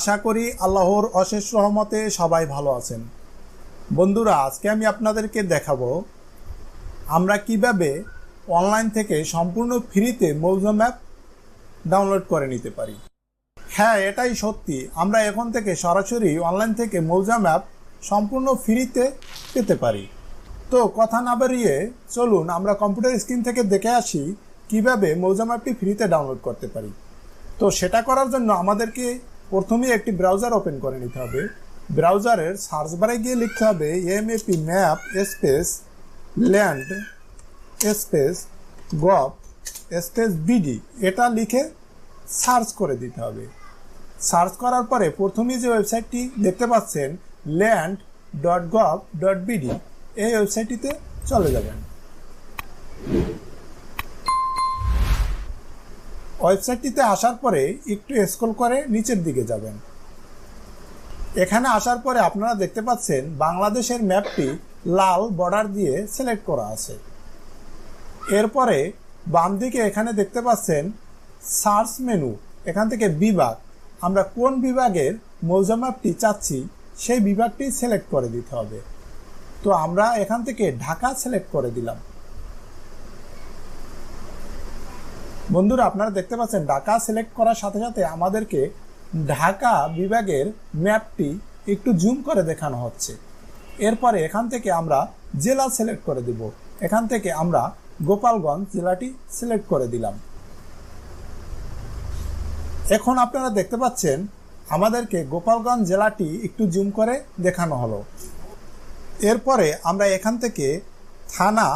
আশা করি আল্লাহর অশেষ রহমতে সবাই ভালো আছেন। বন্ধুরা, আজকে আমি আপনাদেরকে দেখাবো আমরা কীভাবে অনলাইন থেকে সম্পূর্ণ ফ্রিতে মৌজা ম্যাপ ডাউনলোড করে নিতে পারি। হ্যাঁ এটাই সত্যি। আমরা এখন থেকে সরাসরি অনলাইন থেকে মৌজা ম্যাপ সম্পূর্ণ ফ্রিতে পেতে পারি। তো কথা না বাড়িয়ে চলুন, আমরা কম্পিউটার স্ক্রিন থেকে দেখে আসি কীভাবে মৌজা ম্যাপটি ফ্রিতে ডাউনলোড করতে পারি। তো সেটা করার জন্য আমাদেরকে প্রথমেই একটি ব্রাউজার ওপেন করে নিতে হবে। ব্রাউজারের সার্চ বারে গিয়ে লিখতে হবে M M A P map space land space gov space BD এটা লিখে সার্চ করে দিতে হবে। সার্চ করার পরে প্রথমেই যে ওয়েবসাইটটি দেখতে পাচ্ছেন land dot gov dot BD এই ওয়েবসাইটটিতে চলে যাবেন। ওয়েবসাইটটিতে আসার পরে একটু স্ক্রল করে নিচের দিকে যাবেন। এখানে আসার পরে আপনারা দেখতে পাচ্ছেন বাংলাদেশের ম্যাপটি লাল বর্ডার দিয়ে সিলেক্ট করা আছে। এরপরে বাম দিকে এখানে দেখতে পাচ্ছেন সার্চ মেনু। এখান থেকে বিভাগ। আমরা কোন বিভাগের মৌজা ম্যাপটি চাচ্ছি সেই বিভাগটি সিলেক্ট করে দিতে হবে। তো আমরা এখান থেকে ঢাকা সিলেক্ট করে দিলাম। বন্ধুরা, আপনারা দেখতে পাচ্ছেন, ঢাকা সিলেক্ট করার সাথে সাথে আমাদেরকে ঢাকা বিভাগের ম্যাপটি একটু জুম করে দেখানো হচ্ছে। এরপরে এখান থেকে আমরা জেলা সিলেক্ট করে দিব। এখান থেকে আমরা গোপালগঞ্জ জেলাটি সিলেক্ট করে দিলাম। এখন আপনারা দেখতে পাচ্ছেন, আমাদেরকে গোপালগঞ্জ জেলাটি একটু জুম করে দেখানো হলো। এরপরে আমরা এখান থেকে থানা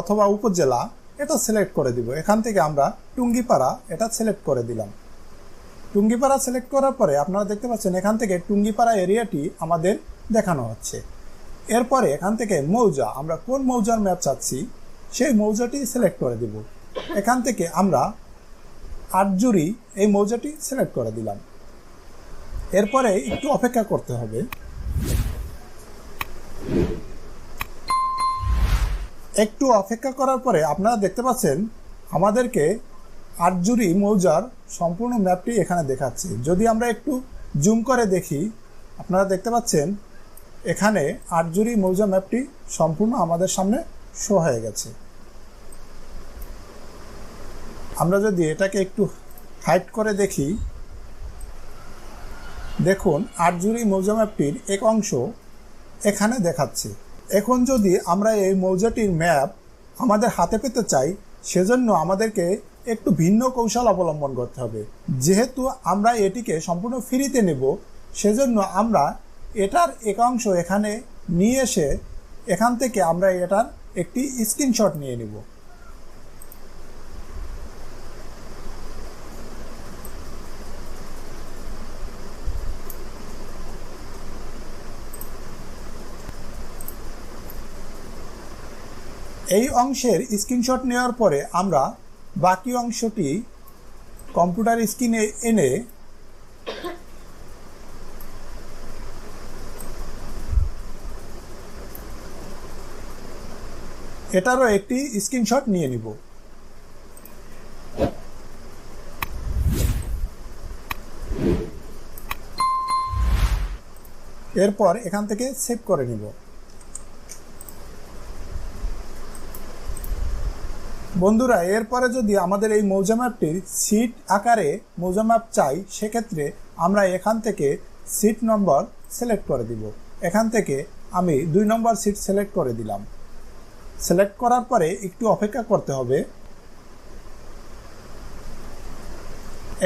অথবা উপজেলা এটা সিলেক্ট করে দিব। এখান থেকে আমরা টুঙ্গিপাড়া এটা সিলেক্ট করে দিলাম। টুঙ্গিপাড়া সিলেক্ট করার পরে আপনারা দেখতে পাচ্ছেন এখান থেকে টুঙ্গিপাড়া এরিয়াটি আমাদের দেখানো হচ্ছে। এরপরে এখান থেকে মৌজা, আমরা কোন মৌজার ম্যাপ চাচ্ছি, সেই মৌজাটি সিলেক্ট করে দিব। এখান থেকে আমরা আটজুরি এই মৌজাটি সিলেক্ট করে দিলাম। এরপরে একটু অপেক্ষা করতে হবে। একটু অপেক্ষা করার পরে আপনারা দেখতে পাচ্ছেন আমাদেরকে আটজুরি মৌজার সম্পূর্ণ ম্যাপটি এখানে দেখাচ্ছে। যদি আমরা একটু জুম করে দেখি, আপনারা দেখতে পাচ্ছেন এখানে আটজুরি মৌজা ম্যাপটি সম্পূর্ণ আমাদের সামনে শো হয়ে গেছে। আমরা যদি এটাকে একটু হাইট করে দেখি, দেখুন আটজুরি মৌজা ম্যাপটির এক অংশ এখানে দেখাচ্ছে। এখন যদি আমরা এই মৌজাটির ম্যাপ আমাদের হাতে পেতে চাই, সেজন্য আমাদেরকে একটু ভিন্ন কৌশল অবলম্বন করতে হবে। যেহেতু আমরা এটিকে সম্পূর্ণ ফ্রিতে নেব, সেজন্য আমরা এটার একাংশ এখানে নিয়ে এসে এখান থেকে আমরা এটার একটি স্ক্রিনশট নিয়ে নিব। এই অংশের স্ক্রিনশট নেওয়ার পরে আমরা বাকি অংশটি কম্পিউটার স্ক্রিনে এনে এটারও একটি স্ক্রিনশট নিয়ে নিব। এরপর এখান থেকে সেভ করে নিব। বন্ধুরা, এরপরে যদি আমাদের এই মৌজা ম্যাপটির সিট আকারে মৌজা ম্যাপ চাই, সেক্ষেত্রে আমরা এখান থেকে সিট নম্বর সিলেক্ট করে দিব। এখান থেকে আমি দুই নম্বর সিট সিলেক্ট করে দিলাম। সিলেক্ট করার পরে একটু অপেক্ষা করতে হবে।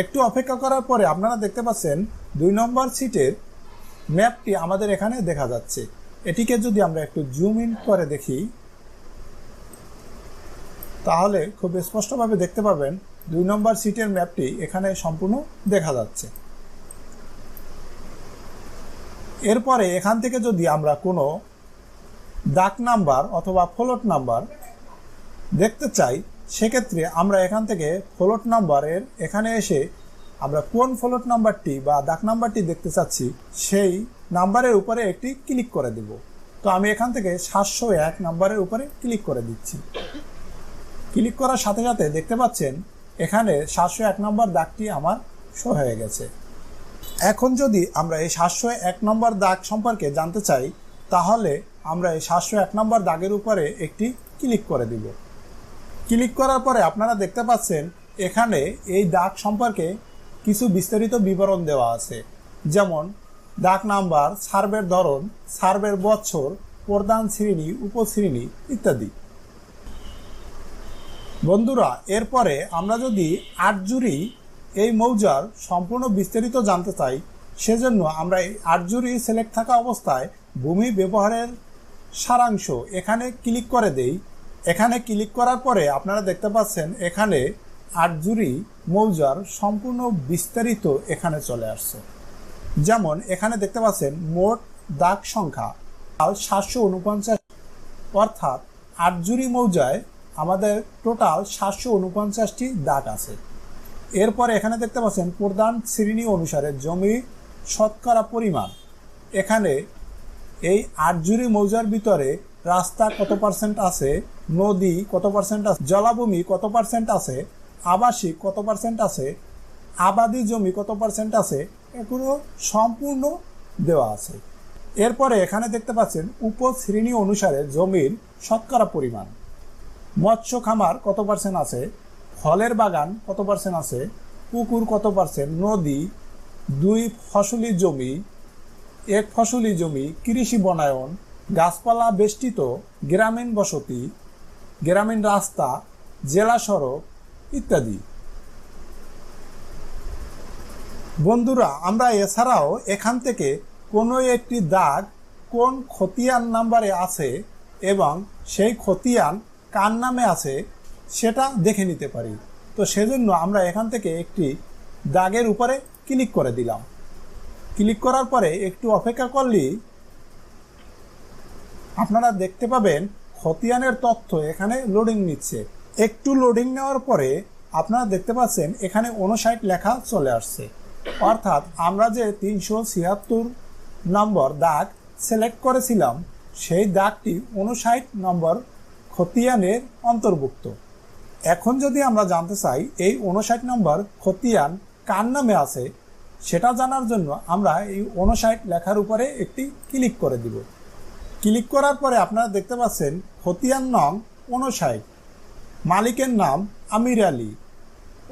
একটু অপেক্ষা করার পরে আপনারা দেখতে পাচ্ছেন দুই নম্বর সিটের ম্যাপটি আমাদের এখানে দেখা যাচ্ছে। এটিকে যদি আমরা একটু জুম ইন করে দেখি তাহলে খুব স্পষ্টভাবে দেখতে পাবেন দুই নম্বর সিটের ম্যাপটি এখানে সম্পূর্ণ দেখা যাচ্ছে। এরপরে এখান থেকে যদি আমরা কোনো ডাক নাম্বার অথবা ফ্লোট নাম্বার দেখতে চাই, সেক্ষেত্রে আমরা এখান থেকে ফ্লোট নাম্বারের এখানে এসে আমরা কোন ফ্লোট নাম্বারটি বা ডাক নাম্বারটি দেখতে চাচ্ছি, সেই নাম্বারের উপরে একটি ক্লিক করে দেব। তো আমি এখান থেকে সাতশো এক নাম্বারের উপরে ক্লিক করে দিচ্ছি। ক্লিক করার সাথে সাথে দেখতে পাচ্ছেন, এখানে সাতশো এক নম্বর দাগটি আমার শো হয়ে গেছে। এখন যদি আমরা এই সাতশো এক নম্বর দাগ সম্পর্কে জানতে চাই, তাহলে আমরা এই সাতশো এক নম্বর দাগের উপরে একটি ক্লিক করে দিব। ক্লিক করার পরে আপনারা দেখতে পাচ্ছেন, এখানে এই দাগ সম্পর্কে কিছু বিস্তারিত বিবরণ দেওয়া আছে। যেমন, দাগ নাম্বার, সার্ভের ধরন, সার্ভের বছর, প্রধান শ্রেণি, উপশ্রেণী ইত্যাদি। বন্ধুরা, এরপরে আমরা যদি আটজুরি এই মৌজার সম্পূর্ণ বিস্তারিত জানতে চাই, সেজন্য আমরা এই আটজুরি সিলেক্ট থাকা অবস্থায় ভূমি ব্যবহারের সারাংশ এখানে ক্লিক করে দেই। এখানে ক্লিক করার পরে আপনারা দেখতে পাচ্ছেন এখানে আটজুরি মৌজার সম্পূর্ণ বিস্তারিত এখানে চলে আসছে। যেমন এখানে দেখতে পাচ্ছেন মোট দাগ সংখ্যা সাতশো উনপঞ্চাশ, অর্থাৎ আটজুরি মৌজায় আমাদের টোটাল সাতশো উনপঞ্চাশটি দাগ আছে। এরপরে এখানে দেখতে পাচ্ছেন প্রধান শ্রেণি অনুসারে জমি শতকরা পরিমাণ। এখানে এই আটজুরি মৌজার ভিতরে রাস্তা কত পার্সেন্ট আছে, নদী কত পার্সেন্ট আছে, জলাভূমি কত পার্সেন্ট আছে, আবাসিক কত পার্সেন্ট আছে, আবাদি জমি কত পার্সেন্ট আছে, এগুলো সম্পূর্ণ দেওয়া আছে। এরপরে এখানে দেখতে পাচ্ছেন উপশ্রেণী অনুসারে জমির শতকরা পরিমাণ। মৎস্য খামার কত পার্সেন্ট আছে? ফলের বাগান কত পার্সেন্ট আছে? পুকুর কত পার্সেন্ট নদী, দুই ফসলি জমি, এক ফসলি জমি, কৃষি বনায়ন, গাছপালা বেষ্টিত, গ্রামীণ বসতি, গ্রামীণ রাস্তা, জেলা সড়ক ইত্যাদি। বন্ধুরা, আমরা এছাড়াও এখান থেকে কোনো একটি দাগ কোন খতিয়ান নাম্বারে আছে এবং সেই খতিয়ান কার নামে আছে সেটা দেখে নিতে পারি। তো সেজন্য আমরা এখান থেকে একটি দাগের উপরে ক্লিক করে দিলাম। ক্লিক করার পরে একটু অপেক্ষা করলেই আপনারা দেখতে পাবেন খতিয়ানের তথ্য এখানে লোডিং নিচ্ছে। একটু লোডিং নেওয়ার পরে আপনারা দেখতে পাচ্ছেন এখানে উনষাট লেখা চলে আসছে। অর্থাৎ আমরা যে তিনশো ছিয়াত্তর নম্বর দাগ সিলেক্ট করেছিলাম, সেই দাগটি উনষাট নম্বর খতিয়ানের অন্তর্ভুক্ত। এখন যদি আমরা জানতে চাই, এই উনষাট নম্বর খতিয়ান কার নামে আছে, সেটা জানার জন্য আমরা এই উনষাট লেখার উপরে একটি ক্লিক করে দিব। ক্লিক করার পরে আপনারা দেখতে পাচ্ছেন, খতিয়ান নং উনষাট মালিকের নাম আমির আলী।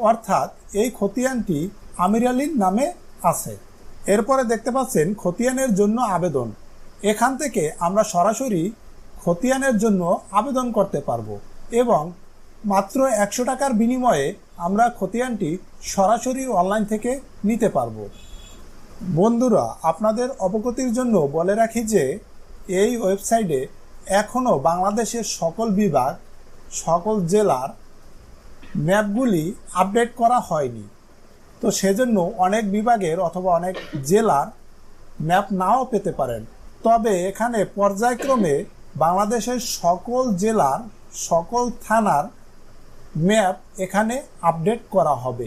অর্থাৎ এই খতিয়ানটি আমির আলীর নামে আছে। এরপরে দেখতে পাচ্ছেন, খতিয়ানের জন্য আবেদন। এখান থেকে আমরা সরাসরি খতিয়ানের জন্য আবেদন করতে পারব এবং মাত্র একশো টাকার বিনিময়ে আমরা খতিয়ানটি সরাসরি অনলাইন থেকে নিতে পারব। বন্ধুরা, আপনাদের অবগতির জন্য বলে রাখি যে এই ওয়েবসাইটে এখনও বাংলাদেশের সকল বিভাগ, সকল জেলার ম্যাপগুলি আপডেট করা হয়নি। তো সেজন্য অনেক বিভাগের অথবা অনেক জেলার ম্যাপ নাও পেতে পারেন। তবে এখানে পর্যায়ক্রমে বাংলাদেশের সকল জেলার সকল থানার ম্যাপ এখানে আপডেট করা হবে।